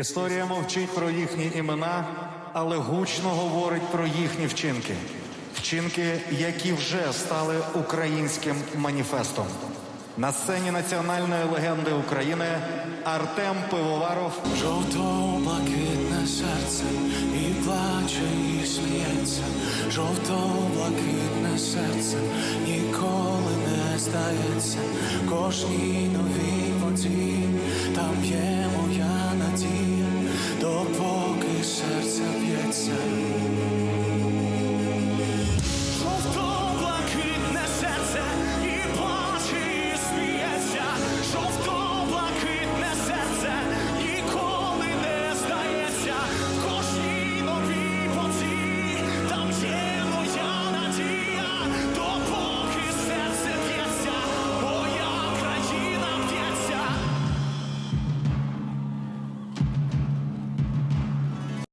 Історія мовчить про їхні імена, але гучно говорить про їхні вчинки. Вчинки, які вже стали українським маніфестом. На сцені національної легенди України Артем Пивоваров Жовто-блакитне серце і плаче, і сміється, жовто-блакитне серце ніколи не здається, кожній новій sun.